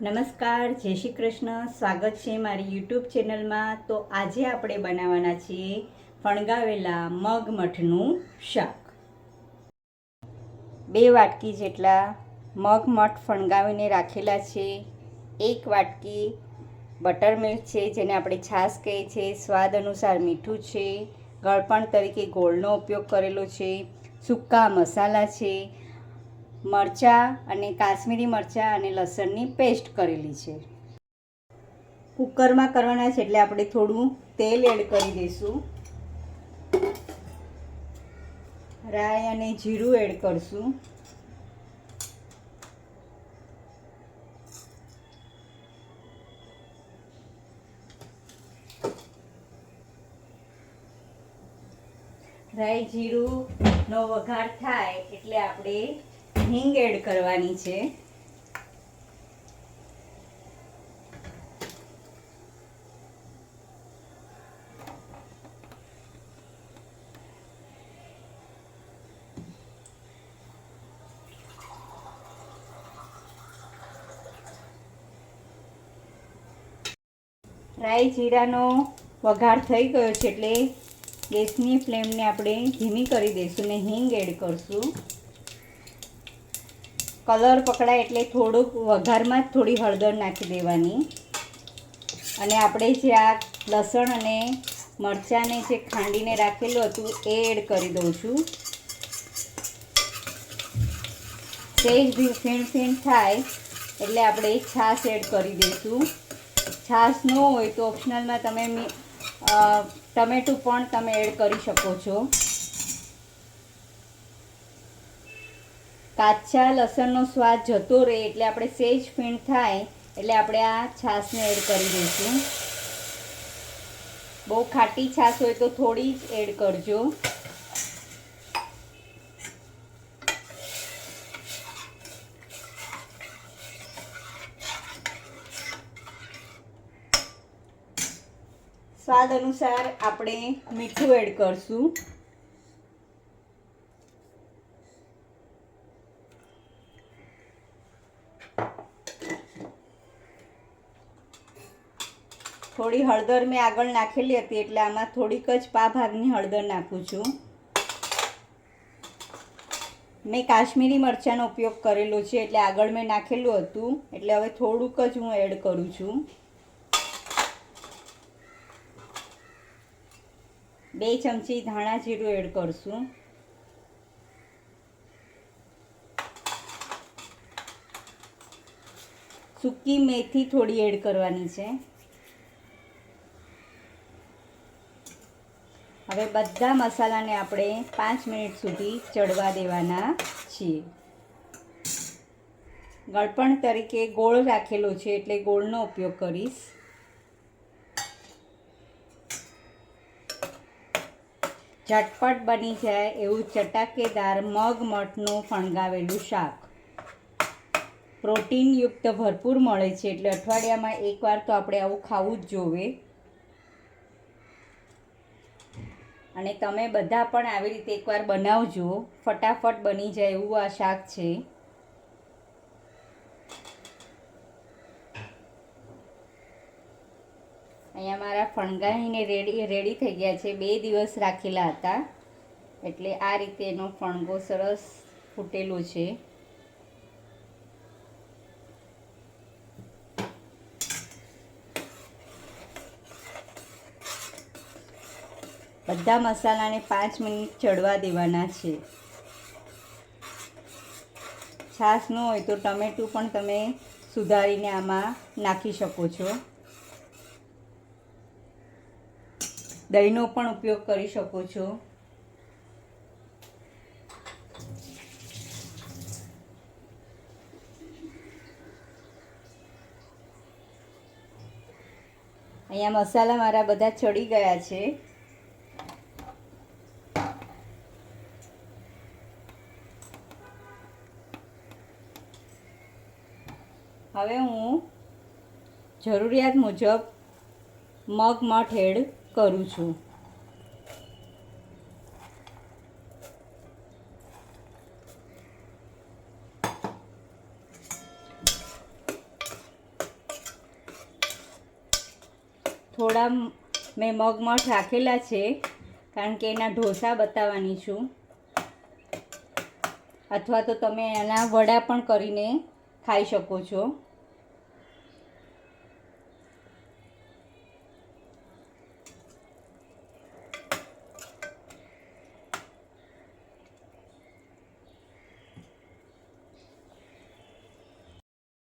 નમસ્કાર, જય શ્રી કૃષ્ણ. સ્વાગત છે મારી યુટ્યુબ ચેનલમાં. તો આજે આપણે બનાવવાના છીએ ફણગાવેલા મગ મઠનું શાક. બે વાટકી જેટલા મગ મઠ ફણગાવીને રાખેલા છે. એક વાટકી બટર મિલ્ક છે, જેને આપણે છાશ કહીએ છીએ સ્વાદ અનુસાર મીઠું છે. ગળપણ તરીકે ગોળનો ઉપયોગ કરેલો છે. સૂકા મસાલા છે. મરચાં અને કાશ્મીરી મરચાં અને લસણની પેસ્ટ કરેલી છે. કુકરમાં કરવાના છે એટલે આપણે થોડું તેલ એડ કરી દઈશું. રાઈ અને જીરું એડ કરશું. રાઈ જીરુંનો વઘાર થાય એટલે આપણે હિંગ એડ કરવાની છે. રાઈ જીરાનો વઘાર થઈ ગયો છે એટલે ગેસની ફ્લેમને આપણે ધીમી કરી દઈશું ને હિંગ એડ કરશું. કલર પકડાય એટલે થોડુંક વઘારમાં જ થોડી હળદર નાખી દેવાની. અને આપણે જે આ લસણ અને મરચાંને જે ખાંડીને રાખેલું હતું એ એડ કરી દઉં છું. સેજ ફીણ ફીણ થાય એટલે આપણે છાશ એડ કરી દઈશું. છાશ ન હોય તો ઓપ્શનલમાં તમે ટમેટું પણ તમે એડ કરી શકો છો. કાચા લસણનો સ્વાદ જતો રહે એટલે આપણે સેજ ફીણ થાય એટલે આપણે આ છાશને એડ કરી દઈશું. બહુ ખાટી છાશ હોય તો થોડી જ એડ કરજો. સ્વાદ અનુસાર આપણે મીઠું એડ કરશું. થોડી હળદર મેં આગળ નાખેલી હતી એટલે આમાં થોડીક જ પા ભાગની હળદર નાખું છું. મેં કાશ્મીરી મરચાંનો ઉપયોગ કરેલો છે એટલે આગળ મેં નાખેલું હતું. એટલે હવે થોડુંક જ હું એડ કરું છું. બે ચમચી ધાણા જીરું એડ કરશું. સૂકી મેથી થોડી એડ કરવાની છે. હવે બધા મસાલાને આપણે પાંચ મિનિટ સુધી ચડવા દેવાના છીએ. ગળપણ તરીકે ગોળ રાખેલો છે એટલે ગોળનો ઉપયોગ કરીશ. ઝટપટ બની જાય એવું ચટાકેદાર મગ મઠનું ફણગાવેલું શાક. પ્રોટીનયુક્ત ભરપૂર મળે છે એટલે અઠવાડિયામાં એકવાર તો આપણે આવું ખાવું જ જોવે. અને તમે બધા પણ આવી રીતે એકવાર બનાવજો. ફટાફટ બની જાય એવું આ શાક છે. અહીંયા મારા ફણગાઈને રેડી રેડી થઈ ગયા છે. બે દિવસ રાખેલા હતા. એટલે આ રીતે એનો ફણગો સરસ ફૂટેલો છે. બધા મસાલાને પાંચ મિનિટ ચડવા દેવાના છે. છાશ ન હોય તો ટમેટું પણ તમે સુધારીને આમાં નાખી શકો છો. દહીંનો પણ ઉપયોગ કરી શકો છો. અહીંયા મસાલા મારા બધા ચડી ગયા છે. હવે હું જરૂરિયાત મુજબ મગમાં ઠેડ કરું છું. થોડા મેં મગમાં રાખેલા છે કારણ કે એના ઢોસા બતાવવાની છું. અથવા તો તમે એના વડા પણ કરીને ખાઈ શકો છો.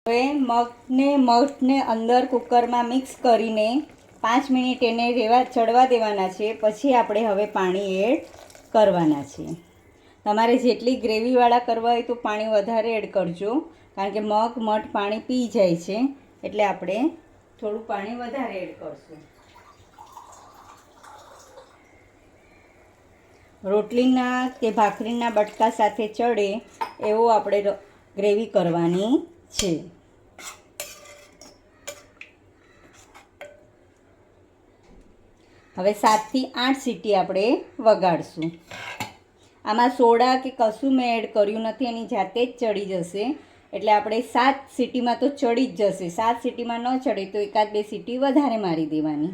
હવે મગને મઠને અંદર કુકરમાં મિક્સ કરીને પાંચ મિનિટ એને રેવા ચડવા દેવાના છે. પછી આપણે હવે પાણી એડ કરવાના છે. તમારે જેટલી ગ્રેવીવાળા કરવા હોય તો પાણી વધારે એડ કરજો. કારણ કે મગ, મઠ, પાણી પી જાય છે, એટલે આપણે થોડું પાણી વધારે એડ કરશું. રોટલીના કે ભાખરીના બટકા સાથે ચડે એવો આપણે ગ્રેવી કરવાની છે. હવે સાતથી આઠ સીટી આપણે વગાડશું. આમાં સોડા કે કશું મેં એડ કર્યું નથી, એની જાતે જ ચડી જશે. એટલે આપણે સાત સિટીમાં તો ચડી જ જશે. સાત સિટીમાં ન ચડે તો એકાદ બે સિટી વધારે મારી દેવાની.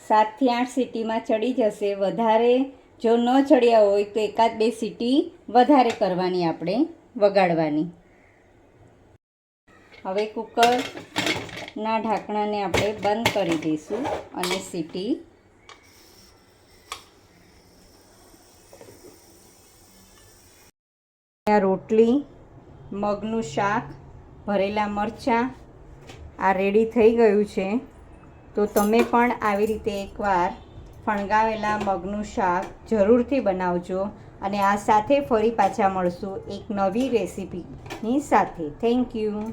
સાતથી આઠ સિટીમાં ચડી જશે. વધારે જો ન ચડ્યા હોય તો એકાદ બે સિટી વધારે કરવાની આપણે, વગાડવાની. હવે કુકરના ઢાંકણાને આપણે બંધ કરી દઈશું અને સીટી રોટલી, મગનું શાક, ભરેલા મરચાં, આ રેડી થઈ ગયું છે. તો તમે પણ આવી રીતે એકવાર ફણગાવેલા મગનું શાક જરૂરથી બનાવજો અને આ સાથે ફરી પાછા મળશું એક નવી રેસીપીની સાથે. Thank you